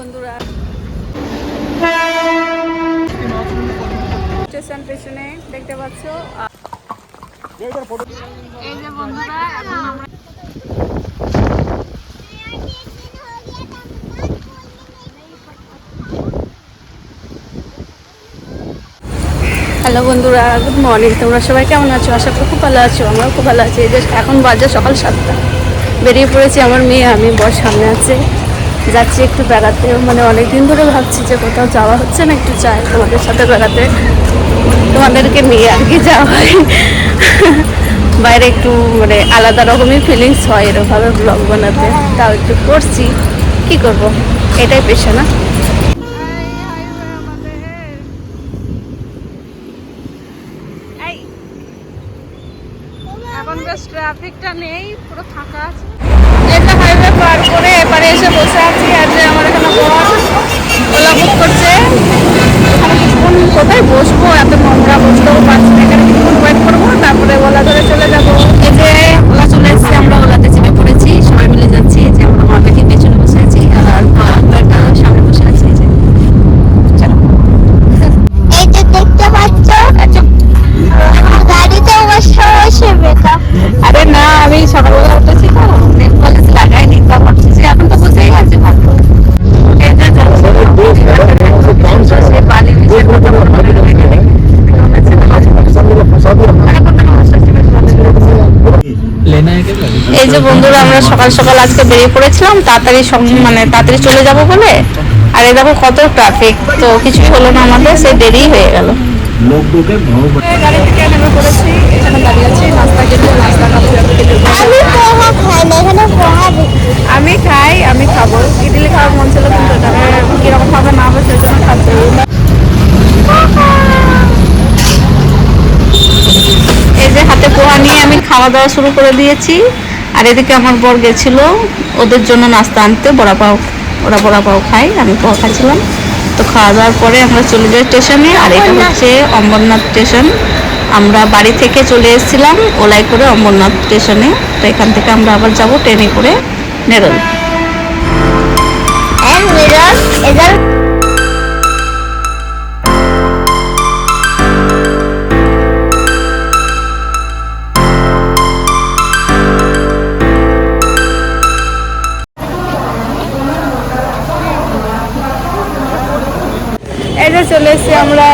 বন্ধুরা। স্টেশন স্টেশনে দেখতে পাচ্ছ এই যে বন্ধুরা এখন আমরা হ্যালো বন্ধুরা গুড মর্নিং। তোমরা সবাই কেমন আছো? আশা করি খুব ভালো আছো আমরাও খুব ভালো আছি। এই যে এখন বাজে সকাল সাতটা। বেরিয়ে পড়েছি আমার মেয়ে আমি বর সামনে আছে। যাচ্ছি একটু বেড়াতে। মানে অনেক দিন ধরে ভাবছি যে কোথাও যাওয়া হচ্ছে না একটু চাই তোমাদের সাথে বেড়াতে। তোমাদেরকে নিয়ে আর কি যাওয়া হয়। বাইরে একটু মানে আলাদা রকমই ফিলিংস হয় এরকমভাবে ব্লগ বানাতে। তাও একটু করছি। কি করব? এটাই পেশা না? এখন বেশ ট্রাফিকটা নেই পুরো ফাঁকা আছে। হাইওয়ে পার করে এপারে এসে বসে আছি আর যে আমার এখানে বর ওলা বুক করছে। আমি কিছুক্ষণ কোথায় বসবো? এত নোংরা বসতেও পারছি না। এখানে কিছুক্ষণ ওয়েট করব তারপরে ওলা ধরে চলে যাব। এই যে ওলা চলে এসেছে আমরা ওলাতে চেপে পড়েছি। সবাই মিলে যাচ্ছি যে আমরা মা পেছনে বসে আছি আর মা সামনে বসে আছে এই যে। চলো। এই যে দেখতে পাচ্ছ আচ্ছা। গাড়িতে বসে বসে মেকআপ আরে না আমি সকালবেলা সকাল সকাল আজকে বেরিয়ে পড়েছিলাম তাড়াতাড়ি মানে তাড়াতাড়ি চলে যাব বলে। আর এ দেখো কত ট্রাফিক তো কিছু হলো না আমাদের সে দেরি হয়ে গেল। আমি খাই আমি খাব। ইডলি খাওয়ার মন ছিল না হবে খাচ্ছি এই যে হাতে পোহা নিয়ে আমি খাওয়া দাওয়া শুরু করে দিয়েছি। আর এদিকে আমার বর গেছিল ওদের জন্য নাস্তা আনতে বড়া পাও ওরা বড়া পাও খাই আমি পোহা খাচ্ছিলাম। তো খাওয়া দাওয়ার পরে আমরা চলে যাই স্টেশনে আর এটা হচ্ছে অমরনাথ স্টেশন। আমরা বাড়ি থেকে চলে এসেছিলাম ওলাই করে অমরনাথ স্টেশনে। তো এখান থেকে আমরা আবার যাব ট্রেনে করে নেরল।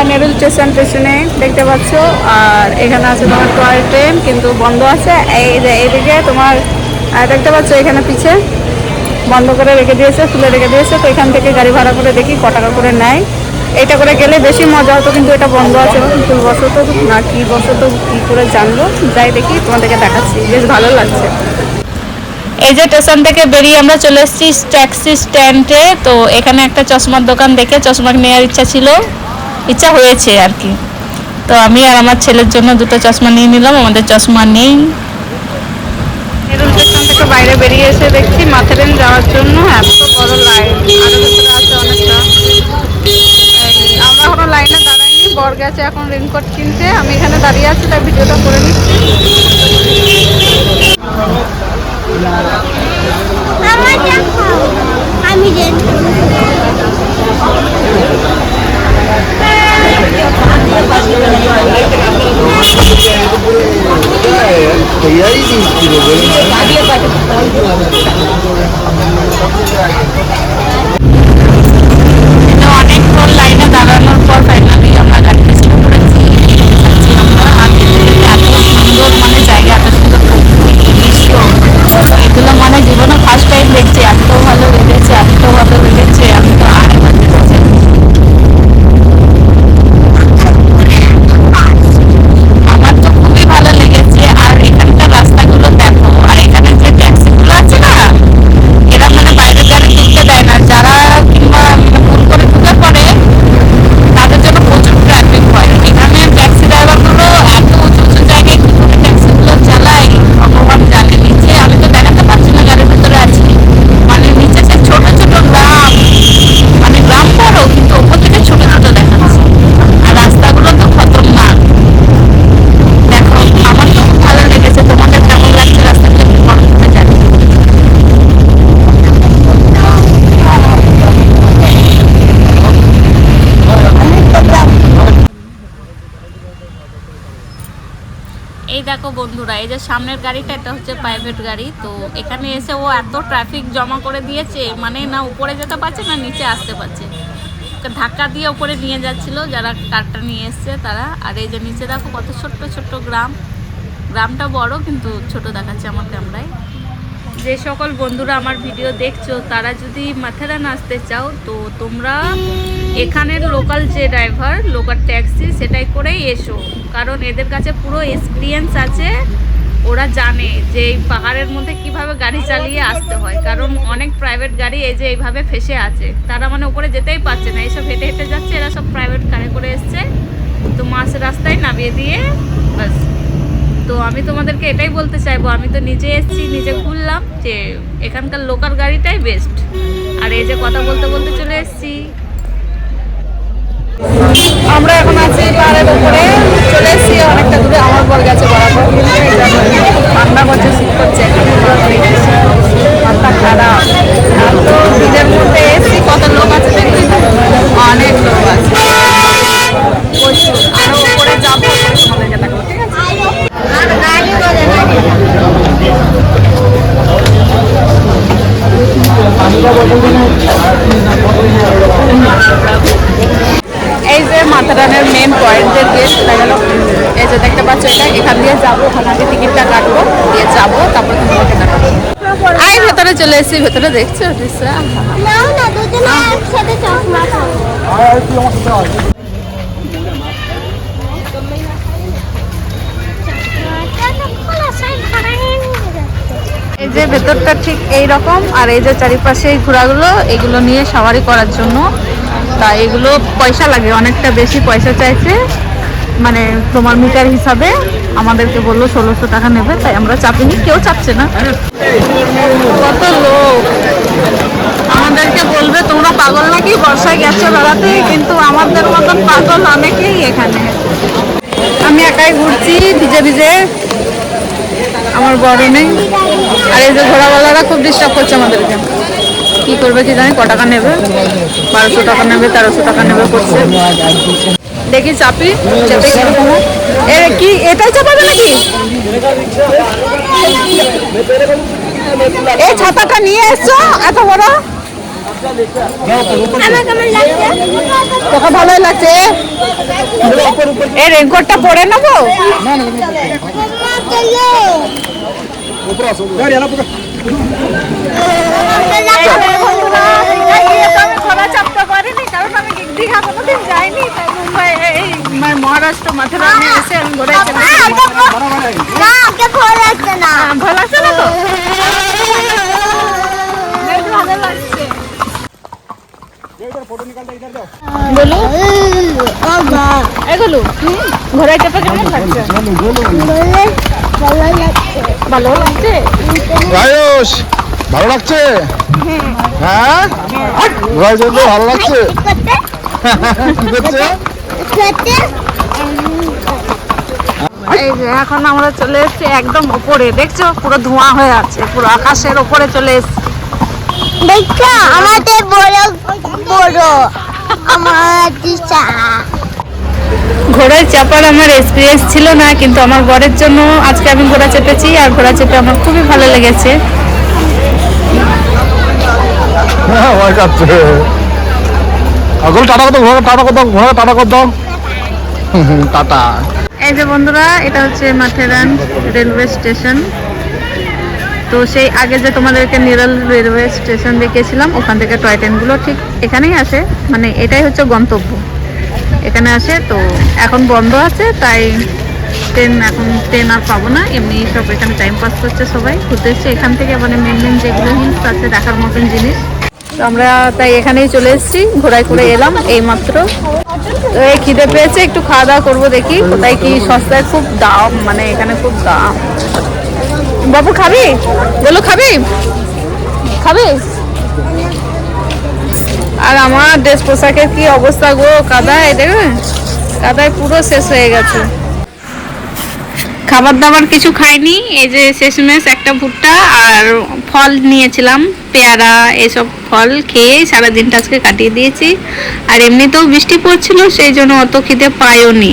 নেরুল স্টেশন স্টেশনে দেখতে পাচ্ছ। আর এখানে আছে তোমার টয় ট্রেন, কিন্তু বন্ধ আছে। এই যে এইদিকে তোমার দেখতে পাচ্ছ এখানে পিছে? বন্ধ করে রেখে দিয়েছে, খুলে রেখে দিয়েছে। তো এখান থেকে গাড়ি ভাড়া করে দেখি, ক টাকা করে নেয়। এটা করে গেলে বেশি মজা হতো, কিন্তু এটা বন্ধ আছে। ভুলবশত না, কি বশত, কি করে জানব? যাই দেখি, তোমাদেরকে দেখাচ্ছি। বেশ ভালো লাগছে। এই যে স্টেশন থেকে বেরিয়ে আমরা চলে এসেছি ট্যাক্সি স্ট্যান্ডে। তো এখানে একটা চশমার দোকান দেখে চশমা নেওয়ার ইচ্ছা ছিল। ইচ্ছা হয়েছে আর কি। তো আমি আর আমার ছেলের জন্য দুটো চশমা নিয়ে নিলাম আমাদের চশমা নেই। স্টেশন থেকে বাইরে বেরিয়ে এসে দেখছি মাথারেন যাওয়ার জন্য এত বড় লাইন। ভেতরে আছে অনেকটা। আমরা কোনো লাইনে দাঁড়াইনি বর গেছে এখন রেনকোট কিনতে। আমি এখানে দাঁড়িয়ে আছি তাই ভিডিওটা করে নিচ্ছি। আমি জীবনে ফার্স্ট টাইম দেখছি এত ভালো লেগেছে এত ভালো লেগেছে দেখো বন্ধুরা, এই যে সামনের গাড়িটা, এটা হচ্ছে প্রাইভেট গাড়ি। তো এখানে এসে ও এত ট্রাফিক জমা করে দিয়েছে মানে না উপরে যেতে পারছে, না নিচে আসতে পারছে। ধাক্কা দিয়ে উপরে নিয়ে যাচ্ছিল, যারা কারটা নিয়ে এসছে তারা। আর এই যে নিচে দেখো কত ছোট্ট ছোট্ট গ্রাম। গ্রামটা বড়, কিন্তু ছোট দেখাচ্ছে আমার ক্যামেরায় যে সকল বন্ধুরা আমার ভিডিও দেখছ, তারা যদি মাথেরান আসতে চাও, তো তোমরা এখানের লোকাল যে ড্রাইভার লোকাল ট্যাক্সি সেটাই করেই এসো। কারণ এদের কাছে পুরো এক্সপিরিয়েন্স আছে, ওরা জানে যে এই পাহাড়ের মধ্যে কীভাবে গাড়ি চালিয়ে আসতে হয়। কারণ অনেক প্রাইভেট গাড়ি এই যে এইভাবে ফেসে আছে। তারা মানে উপরে যেতেই পারছে না। এইসব হেঁটে হেঁটে যাচ্ছে, এরা সব প্রাইভেট কারে করে এসছে। তো মাঝ রাস্তায় নামিয়ে দিয়ে, বাস। তো আমি তোমাদেরকে এটাই বলতে চাইব, আমি তো নিজে এসেছি, নিজে খুললাম যে এখানকার লোকাল গাড়িটাই বেস্ট আর এই যে কথা বলতে বলতে চলে এসেছি। আমরা এখন আছি পাহাড়ের উপরে, চলে এসেছি অনেকটা দূরে, আমার বর গেছে বরাবর। ঠান্ডা করছে, শীত করছে মধ্যে এসেছি। কত লোক আছে অনেক লোক আছে। প্রচুর উপরে যাব তোমাদেরকে দেখাবো ঠিক আছে আর গাড়ি বলে এই যে মাথারানের মেন পয়েন্টের গেট দেখা গেল। এই যে দেখতে পাচ্ছ এটা এখান দিয়ে যাব ওখানে আগে টিকিটটা কাটবো দিয়ে যাব তারপর তোমাকে দেখাবো। আই ভেতরে চলে এসেছি ভেতরে দেখছ? না দুজনে একসাথে চশমা যে ভেতরটা ঠিক এই রকম আর এই যে চারিপাশে ঘোড়াগুলো, এগুলো নিয়ে সাওয়ারি করার জন্য। তা এগুলো পয়সা লাগে, অনেকটা বেশি পয়সা চাইছে। মানে তোমার মিটার হিসাবে আমাদেরকে বলল ষোলোশো টাকা নেবে, তাই আমরা চাপিনি, কেউ চাপছে না। কত লোক। আমাদেরকে বলবে, তোমরা পাগল নাকি? বর্ষায় গেছো বেড়াতে, কিন্তু আমাদের মতন পাগল অনেকেই এখানে? আমি একাই ঘুরছি, ভিজে ভিজে। আমার বড় নেই। আর এই যে ঘোড়াওয়ালারা খুব ডিস্টার্ব করছে আমাদেরকে কি করবে কি জানি ক টাকা নেবে বারোশো টাকা নেবে তেরোশো টাকা নেবে করছে দেখি চাপি চেপে কি এটাই চাপাবে নাকি এই ছাতাটা নিয়ে এসছো এত বড় ভালোই লাগছে এই রেনকোটটা পরে নেব পারিনি কারণ আমি মানে মহারাষ্ট্র এসে আমি চেপেছি না ভালো লাগছে না তো ঘোড়ায় চেপে কেমন লাগছে ভালো লাগছে? ভালো লাগছে? আয়ুষ ভালো লাগছে? হ্যাঁ ভালো লাগছে এখন আমরা চলে এসেছি একদম উপরে। দেখছ? পুরো ধোঁয়া হয়ে আছে পুরো আকাশের উপরে চলে এসেছি। দেখছ? আমাদের বড় বড় আমার দিশা ঘোড়ায় চাপার আমার এক্সপিরিয়েন্স ছিল না কিন্তু আমার বরের জন্য আজকে আমি ঘোড়া চেপেছি আর ঘোড়া চেপে আমার খুবই ভালো লেগেছে। হ্যাঁ কাটছে আগল টাটা কত ঘোরা টাটা কত ঘোরা টাটা কত টাটা। এই যে বন্ধুরা এটা হচ্ছে মাথেরান রেলওয়ে স্টেশন। তো সেই আগে যে তোমাদেরকে নিরাল রেলওয়ে স্টেশন দেখিয়েছিলাম ওখান থেকে টয় ট্রেনগুলো ঠিক এখানেই আসে। মানে এটাই হচ্ছে গন্তব্য। এখানে আসে, তো এখন বন্ধ আছে, তাই ট্রেন এখন ট্রেন আর পাবো না। এমনি সব এখানে টাইম পাস করছে সবাই। ঘুরতে এসছে এখান থেকে মানে মেন মেন যেগুলো হিলস আছে, দেখার মতন জিনিস। তো আমরা তাই এখানেই চলে এসেছি, ঘোরায় করে এলাম এই মাত্র তো এই খিদে পেয়েছে, একটু খাওয়া দাওয়া করব দেখি, কোথায় কি সস্তায় খুব দাম মানে এখানে খুব দাম। বাবু, খাবি? বলো, খাবি? খাবি? আর আমার ড্রেস পোশাকের কি অবস্থা গো? কাদায় দেখবে কাদায় পুরো শেষ হয়ে গেছে। খাবার দাবার কিছু খাইনি, এই যে শেষমেশ একটা ভুট্টা আর ফল নিয়েছিলাম, পেয়ারা, এসব ফল খেয়ে সারা দিনটা আজকে কাটিয়ে দিয়েছি। আর এমনিতেও বৃষ্টি পড়ছিল, সেই জন্য অত খিদে পাইও নি।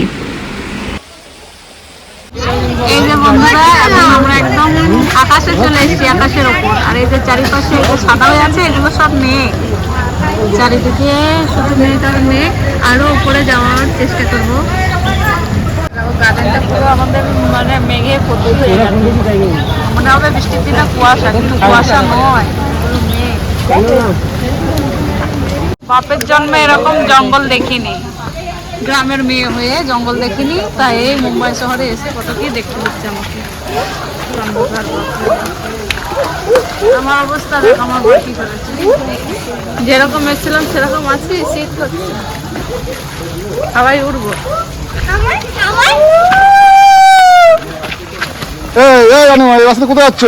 এই যে আকাশের ওপর। আর এই যে চারিপাশে সাদা হয়ে আছে, এগুলো সব মেঘ। চারিদিকে শুধু মেঘ আর মেঘ আরও উপরে যাওয়ার চেষ্টা করব। গার্ডেনটা পুরো আমাদের মানে মেঘে হয়ে মনে হবে বৃষ্টির দিনে কুয়াশা কিন্তু কুয়াশা নয় পুরো বাপের জন্মে এরকম জঙ্গল দেখিনি। গ্রামের মেয়ে হয়ে জঙ্গল দেখিনি তাই এই মুম্বাই শহরে এসে কত কি দেখতে হচ্ছে আমাকে। আমার অবস্থা দেখ আমার করেছে? যেরকম এসেছিলাম সেরকম আছি শীত করছে হাওয়াই উঠবো এই রাস্তা কোথায় যাচ্ছ?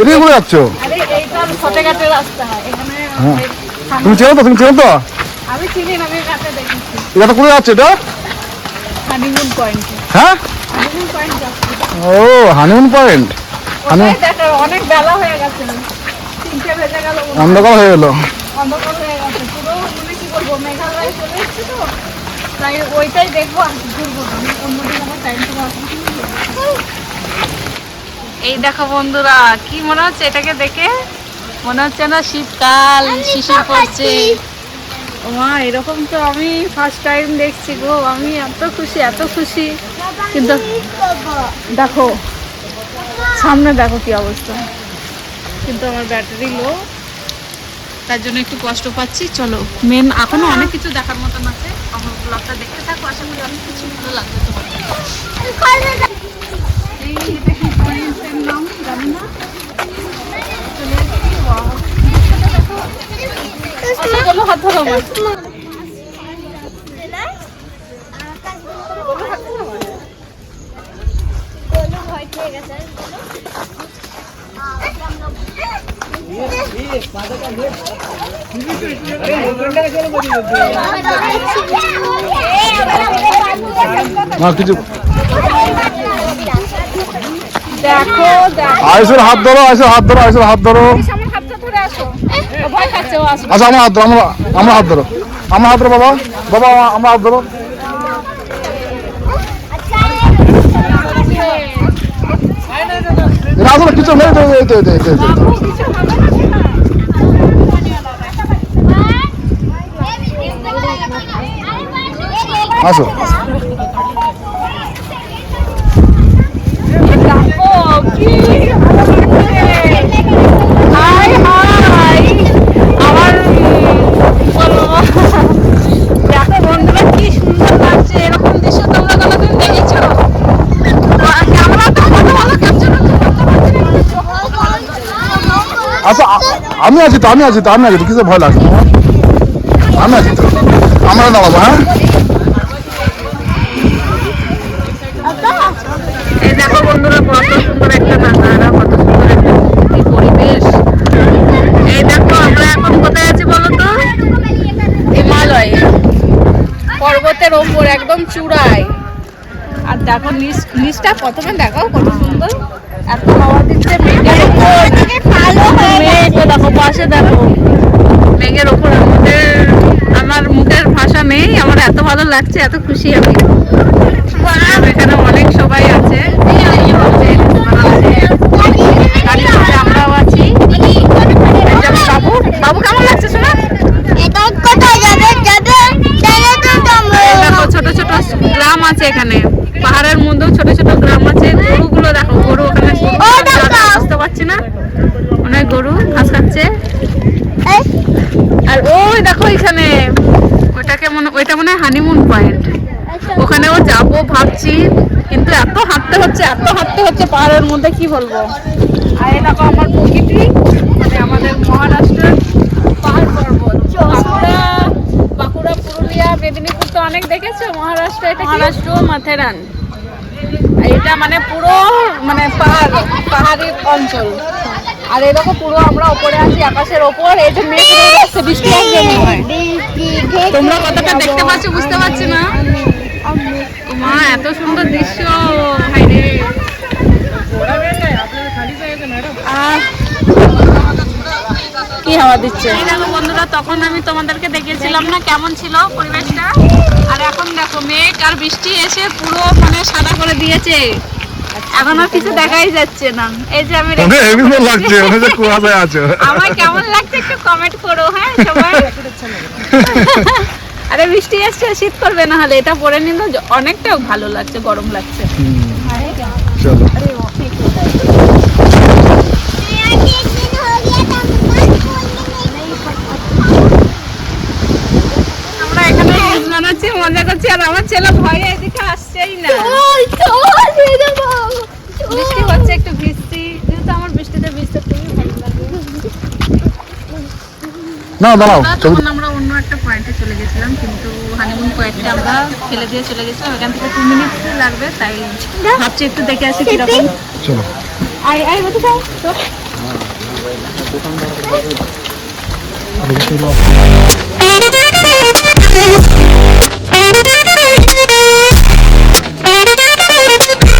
এদিকে কোথায় যাচ্ছ? হ্যাঁ। তুমি চেনো তো তুমি চেনো তো? রাস্তা কোথায় যাচ্ছে এটা? হানিমুন হ্যাঁ? ও হানিমুন পয়েন্ট দেখো? অনেক বেলা হয়ে গেছে। তিনটে বেজে গেল। অন্ধকার হয়ে গেল। অন্ধকার হয়ে গেছে। পুরো মানে কি করব মেঘালয় চলে এসেছি তো। তাই ওইটাই দেখব আর ঘুরবো। আমি অন্যদিন আমার টাইম থেকে এই দেখো বন্ধুরা কি মনে হচ্ছে এটাকে দেখে? মনে হচ্ছে না শীতকাল শিশির পড়ছে। মা এরকম তো আমি ফার্স্ট টাইম দেখছি গো। আমি এত খুশি এত খুশি। কিন্তু দেখো সামনে দেখো কি অবস্থা। কিন্তু আমার ব্যাটারি লো তার জন্য একটু কষ্ট পাচ্ছি। চলো মেন এখনও অনেক কিছু দেখার মতন আছে। আমার ব্লগটা দেখতে থাকো আশা করি অনেক কিছু ভালো লাগবে তোমার এই দেখি পয়েন্টের নাম জানি না চলে এসেছি, wow। আচ্ছা, চলো হাত ধরো দেখো হাত ধরো হাত ধরো হাত ধরো। আমার আচ্ছা আমার হাত ধরো। আমরা আমার হাত ধরো। আমার হাত ধরো বাবা। বাবা আমার হাত ধরো। আসলে কিছু নেই। আসো দেখো কি হাই হাই আমার বলব দেখো বন্ধুরা কি সুন্দর লাগছে এরকম দৃশ্য তোমরা কোনোদিন দেখেছ ক্যামেরা তো ভালো ভালো ক্যাপচার করতে পারছি না আচ্ছা আ- আমি আছি তো আমি আছি তো আমি আছি তো কিসে ভয় লাগছে আমি আছি তো। আমরা দাঁড়াবো হ্যাঁ? এই দেখো বন্ধুরা কত সুন্দর একটা নাজারা কত সুন্দর একটা পরিবেশ। এই দেখো আমরা এখন কোথায় আছি বলো তো? হিমালয়। পর্বতের ওপর একদম চূড়ায়। আর দেখো নিচ নিচটা প্রথমে দেখো কত সুন্দর। এত হাওয়া দিচ্ছে মেঘের দেখো পাশে দেখো। মেঘের ওপর আমাদের আমার মুখের ভাষা নেই আমার এত ভালো লাগছে এত খুশি আমি। এখানে অনেক সবাই আছে এই যে আছে, গাড়ির মধ্যে আমরাও আছি এই যে আমার বাবু বাবু কেমন লাগছে শোনা এটা কোথায় যাবে যাবে যাবে তো তোমরা এই দেখো ছোট ছোট গ্রাম আছে এখানে। পাহাড়ের মধ্যেও ছোট ছোট গ্রাম আছে গরুগুলো দেখো গরু ওখানে ও বুঝতে পারছি না অনেক গরু ঘাস খাচ্ছে। আর ওই দেখো এখানে ওইটাকে মনে ওইটা মনে হয় হানিমুন পয়েন্ট ওখানেও যাব ভাবছি কিন্তু এত হাঁটতে হচ্ছে এত হাঁটতে হচ্ছে পাহাড়ের মধ্যে কি বলব? আর এই দেখো আমার প্রকৃতি মানে আমাদের মহারাষ্ট্রের মেদিনীপুর তো অনেক দেখেছ? মহারাষ্ট্র এটা মহারাষ্ট্র মাথেরান। এটা মানে পুরো মানে পাহাড় পাহাড়ি অঞ্চল। আর এই দেখো পুরো আমরা ওপরে আছি আকাশের ওপর এই যে মেঘ রয়ে যাচ্ছে বৃষ্টি আসবে মনে হয়। তোমরা কতটা দেখতে পাচ্ছ বুঝতে পারছি না? মা এত সুন্দর দৃশ্য ভাই রে আহ, কি হাওয়া দিচ্ছে? এই দেখো বন্ধুরা তখন আমি তোমাদেরকে দেখিয়েছিলাম না কেমন ছিল পরিবেশটা। আর এখন দেখো মেঘ আর বৃষ্টি এসে পুরো মানে সাদা করে দিয়েছে। এখন আর কিছু দেখাই যাচ্ছে না। এই যে আমি রেখে- লাগছে হচ্ছে কুয়াশায় আছে। আমার কেমন লাগছে একটু কমেন্ট করো হ্যাঁ সবাই। আরে বৃষ্টি আসছে শীত করবে না হলে। এটা পরে নিন অনেকটা ভালো লাগছে গরম লাগছে। চলো আমরা এখানে রিলস বানাচ্ছি মজা করছি আর আমার ছেলে ভয়ে এদিকে আসছেই না। বৃষ্টি হচ্ছে একটু বৃষ্টি যেহেতু আমার বৃষ্টিতে ভিজতে খুবই ভালো লাগে। না দাঁড়াও আমরা তখন আমরা অন্য একটা পয়েন্টে চলে গেছিলাম কিন্তু হানিমুন পয়েন্টে আমরা ফেলে দিয়ে চলে গেছিলাম। এখান থেকে টু মিনিট লাগবে তাই ভাবছি একটু দেখে আসি কীরকম। চলো। আই আই বলতে চাও তো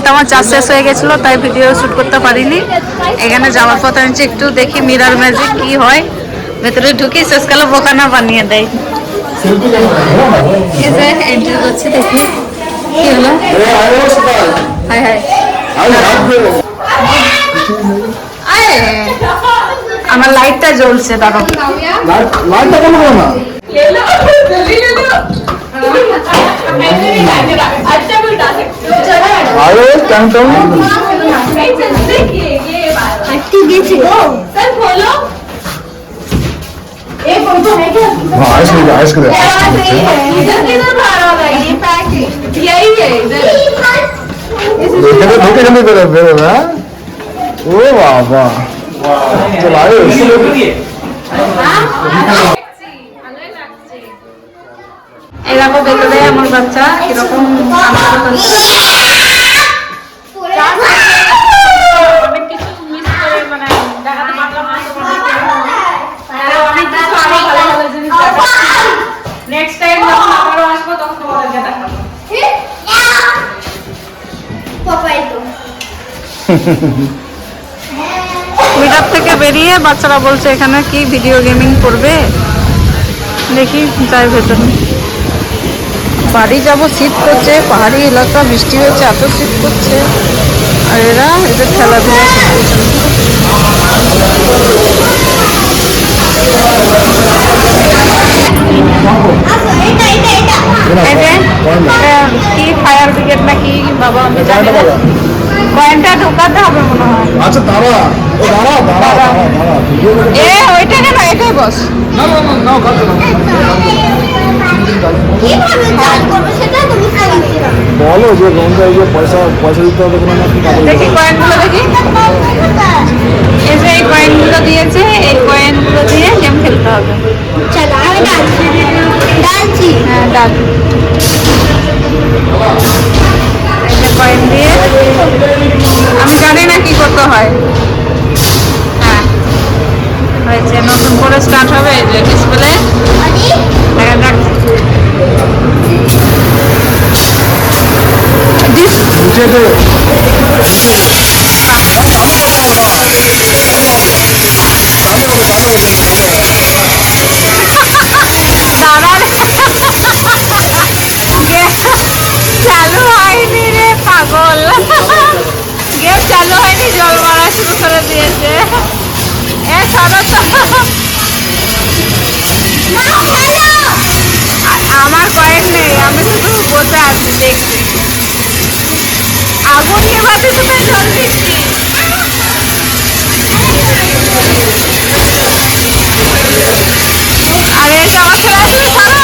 ফোনটা আমার চার্জ শেষ হয়ে গেছিল তাই ভিডিও শ্যুট করতে পারিনি। এখানে যাওয়ার পথে আমি যে একটু দেখি মিরার ম্যাজিক কি হয়। ভেতরে ঢুকি শেষকালে বোকানা বানিয়ে দেয়। এন্ট্রি করছে দেখি। কি হলো? হাই হাই আমার লাইটটা জ্বলছে দাঁড়ো লাইটটা কেন না? আরে কেন কেন আইস করে আইস করে এখানে ঢুকে কেন বেরো বেরোবে হ্যাঁ ও বাবা চল আয়ুষ এরকম ভেতরে আমার বাচ্চা কীরকম আমার তখন থেকে বেরিয়ে বাচ্চারা বলছে এখানে কি ভিডিও গেমিং করবে? দেখি যাই ভেতরে। বাড়ি যাব, শীত করছে, পাহাড়ি এলাকা, বৃষ্টি হয়েছে, এত শীত করছে। আর এরা এদের খেলাধুলা এটা কি ফায়ার ব্রিগেড না কি বাবা আমি জানি না। কয়েনটা ঢোকাতে হবে মনে হয়। আচ্ছা দাঁড়া। ও দাঁড়া দাঁড়া দাঁড়া। দাঁড়া ভিডিও করে এ ওইটা কেন? এটাই বস না না না নাও কাটছো না। বলো যে এই যে পয়সা পয়সা দিতে হবে কোনো না দেখি কয়েনগুলো দেখি। এই যে এই কয়েনগুলো দিয়েছে এই কয়েনগুলো দিয়ে গেম খেলতে হবে। হ্যাঁ যে কয়েন দিয়ে। আমি জানি না কি করতে হয়। হ্যাঁ হয়েছে নতুন করে স্টার্ট হবে এই যে ডিসপ্লে দেখা। যাক দাঁড়ান চালু হয়নি রে পাগল গেম চালু হয়নি জল মারা শুরু করে দিয়েছে এ সরো আমার কয়েক নেই, আমি শুধু বসে আছি দেখছি আগুন নিয়ে ভাবছি তুমি জল দিচ্ছি আরে এটা আমার ছেলে তুমি সরো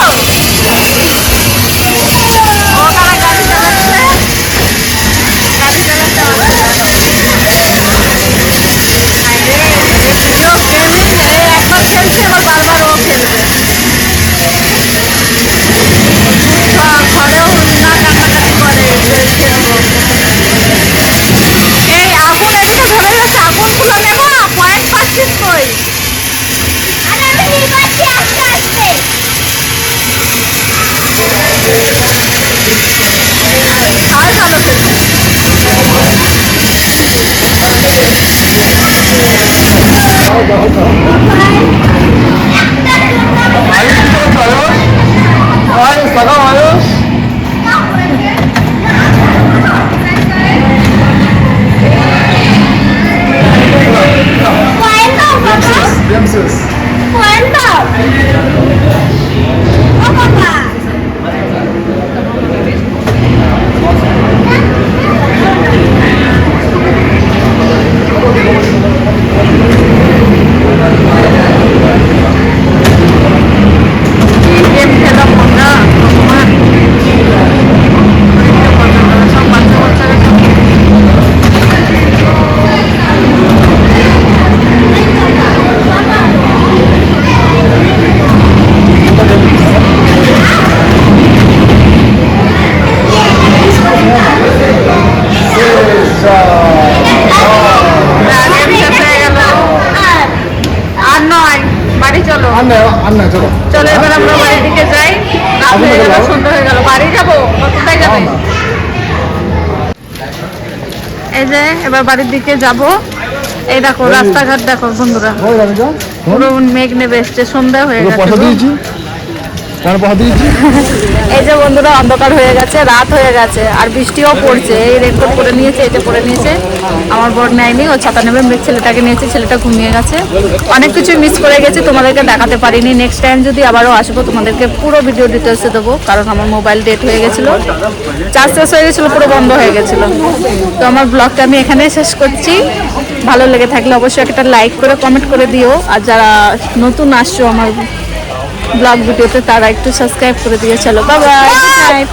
চলো। চলো এবার আমরা বাড়ির দিকে যাই। রাত হয়ে গেল সন্ধ্যা হয়ে গেল। বাড়ি যাব? কোথায় যাবে? এই যে এবার বাড়ির দিকে যাব। এই দেখো রাস্তাঘাট দেখো বন্ধুরা। পুরো মেঘ নেবে এসছে সন্ধ্যা হয়ে গেছে কারণ পয়সা দিয়েছি এই যে বন্ধুরা, অন্ধকার হয়ে গেছে, রাত হয়ে গেছে, আর বৃষ্টিও পড়ছে। এই রেনকোট পরে নিয়েছে, এটা পরে নিয়েছে। আমার বর নেয়নি, ও ছাতা নেবে মেয়ে ছেলেটাকে নিয়েছে, ছেলেটা ঘুমিয়ে গেছে। অনেক কিছু মিস করে গেছি, তোমাদেরকে দেখাতে পারিনি। নেক্সট টাইম যদি আবারও আসব, তোমাদেরকে পুরো ভিডিও ডিটেলসে দেবো, কারণ আমার মোবাইল ডেট হয়ে গেছিল। চার্জ শেষ হয়ে গেছিল, পুরো বন্ধ হয়ে গেছিল। তো আমার ব্লগটা আমি এখানে শেষ করছি। ভালো লেগে থাকলে অবশ্যই একটা লাইক করে কমেন্ট করে দিও। আর যারা নতুন আসছো আমার ব্লগ ভিডিওতে তারা একটু সাবস্ক্রাইব করে দিয়ে চলো বাবা গুড নাইট